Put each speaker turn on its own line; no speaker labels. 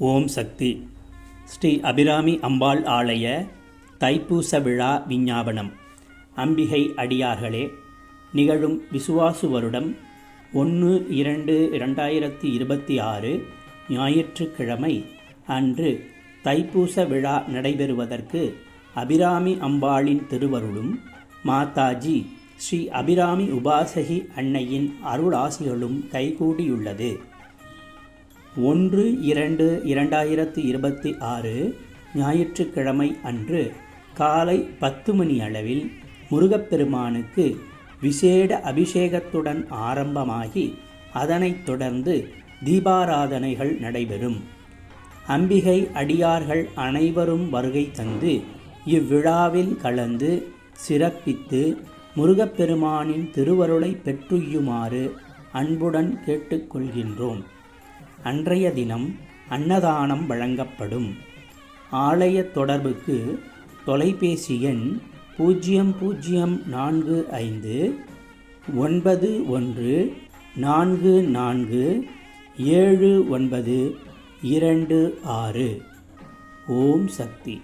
ஓம் சக்தி. ஸ்ரீ அபிராமி அம்பாள் ஆலய தைப்பூச விழா விஞ்ஞாபனம். அம்பிகை அடியார்களே நிகழும் விசுவாசு வருடம் ஒன்று இரண்டு இரண்டாயிரத்தி இருபத்தி ஆறு ஞாயிற்றுக்கிழமை அன்று தைப்பூச விழா நடைபெறுவதற்கு அபிராமி அம்பாளின் திருவருளும் மாதாஜி ஸ்ரீ அபிராமி உபாசகி அன்னையின் அருளாசிகளும் கைகூடியுள்ளது. ஒன்று இரண்டு இரண்டாயிரத்து இருபத்தி ஆறு ஞாயிற்றுக்கிழமை அன்று காலை பத்து மணி அளவில் முருகப்பெருமானுக்கு விசேட அபிஷேகத்துடன் ஆரம்பமாகி அதனைத் தொடர்ந்து தீபாராதனைகள் நடைபெறும். அம்பிகை அடியார்கள் அனைவரும் வருகை தந்து இவ்விழாவில் கலந்து சிறப்பித்து முருகப்பெருமானின் திருவருளை பெற்றுயுமாறு அன்புடன் கேட்டுக்கொள்கின்றோம். அன்றைய தினம் அன்னதானம் வழங்கப்படும். ஆலய தொடர்புக்கு தொலைபேசி எண் பூஜ்ஜியம் பூஜ்ஜியம் நான்கு ஐந்து ஒன்பது ஒன்று நான்கு நான்கு ஏழு ஒன்பது இரண்டு ஆறு. ஓம் சக்தி.